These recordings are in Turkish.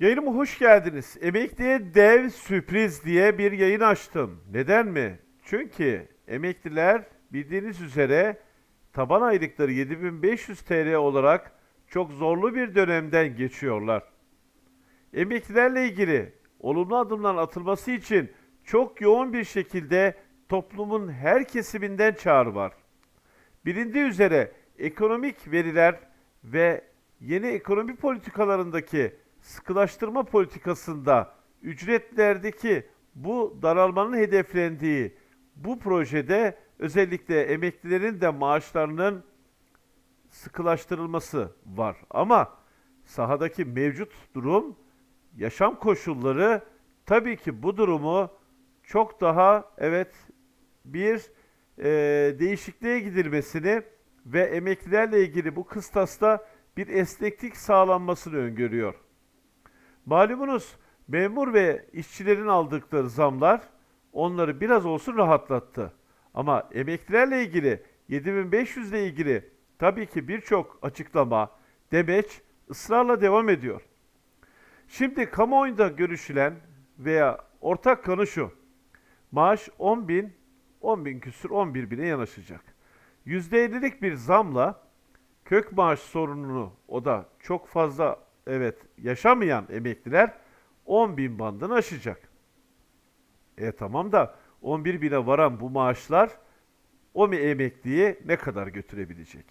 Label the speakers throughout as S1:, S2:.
S1: Yayınıma hoş geldiniz. Emekliye dev sürpriz diye bir yayın açtım. Neden mi? Çünkü emekliler bildiğiniz üzere taban aylıkları 7500 TL olarak çok zorlu bir dönemden geçiyorlar. Emeklilerle ilgili olumlu adımların atılması için çok yoğun bir şekilde toplumun her kesiminden çağrı var. Bilindiği üzere ekonomik veriler ve yeni ekonomi politikalarındaki sıkılaştırma politikasında ücretlerdeki bu daralmanın hedeflendiği bu projede özellikle emeklilerin de maaşlarının sıkılaştırılması var. Ama sahadaki mevcut durum, yaşam koşulları tabii ki bu durumu çok daha evet bir e, değişikliğe gidilmesini ve emeklilerle ilgili bu kıstasta bir esneklik sağlanmasını öngörüyor. Malumunuz memur ve işçilerin aldıkları zamlar onları biraz olsun rahatlattı. Ama emeklilerle ilgili 7500 ile ilgili tabii ki birçok açıklama, demeç ısrarla devam ediyor. Şimdi kamuoyunda görüşülen veya ortak kanı şu. Maaş 10 bin, 10 bin küsür 11 bine yanaşacak. %50'lik bir zamla kök maaş sorununu o da çok fazla evet yaşamayan emekliler 10 bin bandını aşacak. E tamam da 11 bine varan bu maaşlar o emekliye ne kadar götürebilecek?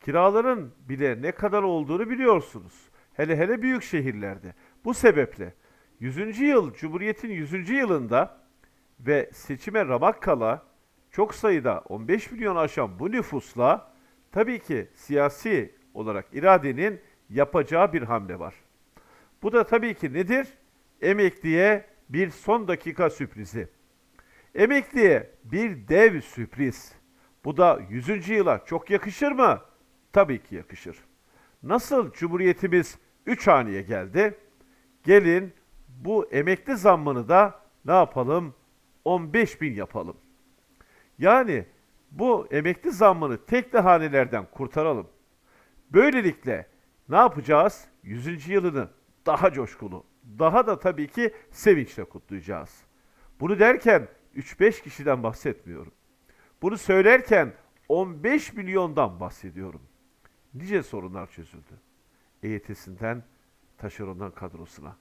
S1: Kiraların bile ne kadar olduğunu biliyorsunuz. Hele hele büyük şehirlerde. Bu sebeple 100. yıl Cumhuriyet'in 100. yılında ve seçime ramak kala çok sayıda 15 milyon aşan bu nüfusla tabii ki siyasi olarak iradenin yapacağı bir hamle var. Bu da tabii ki nedir? Emekliye bir son dakika sürprizi. Emekliye bir dev sürpriz. Bu da 100. yıla çok yakışır mı? Tabii ki yakışır. Nasıl Cumhuriyetimiz 3 haneye geldi? Gelin bu emekli zammını da ne yapalım? 15 bin yapalım. Yani bu emekli zammını tekli hanelerden kurtaralım. Böylelikle ne yapacağız? 100. yılını daha coşkulu, daha da tabii ki sevinçle kutlayacağız. Bunu derken 3-5 kişiden bahsetmiyorum. Bunu söylerken 15 milyondan bahsediyorum. Nice sorunlar çözüldü. EYT'sinden taşerondan kadrosuna.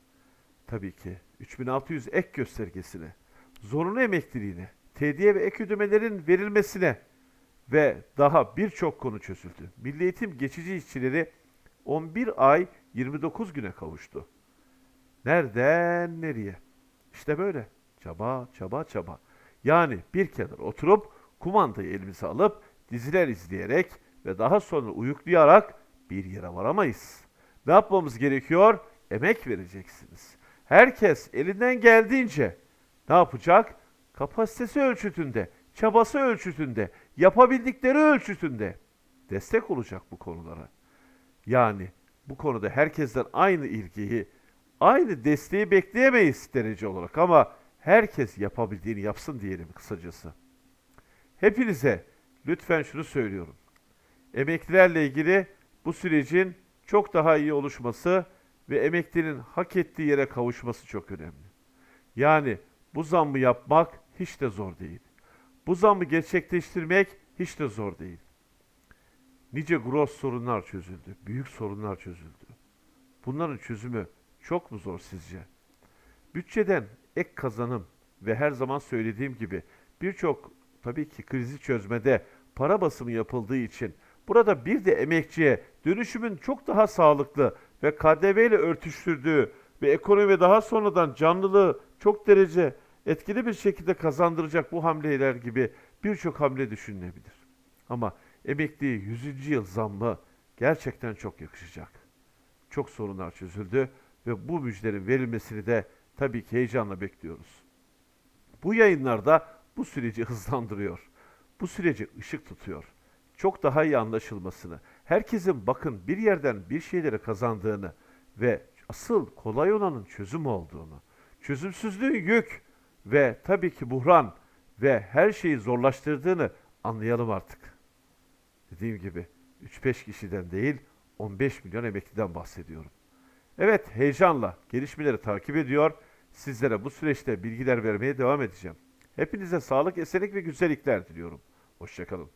S1: Tabii ki 3600 ek göstergesine, zorunlu emekliliğine, tediye ve ek ödemelerin verilmesine ve daha birçok konu çözüldü. Milli Eğitim geçici işçileri 11 ay 29 güne kavuştu. Nereden nereye? İşte böyle. Çaba, çaba, çaba. Yani bir kenara oturup kumandayı elimize alıp diziler izleyerek ve daha sonra uyuklayarak bir yere varamayız. Ne yapmamız gerekiyor? Emek vereceksiniz. Herkes elinden geldiğince ne yapacak? Kapasitesi ölçütünde, çabası ölçütünde, yapabildikleri ölçütünde destek olacak bu konulara. Yani bu konuda herkesten aynı ilgiyi, aynı desteği bekleyemeyiz derece olarak ama herkes yapabildiğini yapsın diyelim kısacası. Hepinize lütfen şunu söylüyorum. Emeklilerle ilgili bu sürecin çok daha iyi oluşması ve emeklinin hak ettiği yere kavuşması çok önemli. Yani bu zammı yapmak hiç de zor değil. Bu zammı gerçekleştirmek hiç de zor değil. Nice gross sorunlar çözüldü, büyük sorunlar çözüldü. Bunların çözümü çok mu zor sizce? Bütçeden ek kazanım ve her zaman söylediğim gibi birçok tabii ki krizi çözmede para basımı yapıldığı için burada bir de emekçiye dönüşümün çok daha sağlıklı ve KDV ile örtüştürdüğü ve ekonomi daha sonradan canlılığı çok derece etkili bir şekilde kazandıracak bu hamleler gibi birçok hamle düşünülebilir. Ama emekliye 100. yıl zammı gerçekten çok yakışacak. Çok sorunlar çözüldü ve bu müjdenin verilmesini de tabii ki heyecanla bekliyoruz. Bu yayınlarda bu süreci hızlandırıyor. Bu süreci ışık tutuyor. Çok daha iyi anlaşılmasını, herkesin bakın bir yerden bir şeyleri kazandığını ve asıl kolay olanın çözüm olduğunu, çözümsüzlüğün yük ve tabii ki buhran ve her şeyi zorlaştırdığını anlayalım artık. Dediğim gibi 3-5 kişiden değil 15 milyon emekliden bahsediyorum. Evet, heyecanla gelişmeleri takip ediyor. Sizlere bu süreçte bilgiler vermeye devam edeceğim. Hepinize sağlık, esenlik ve güzellikler diliyorum. Hoşçakalın.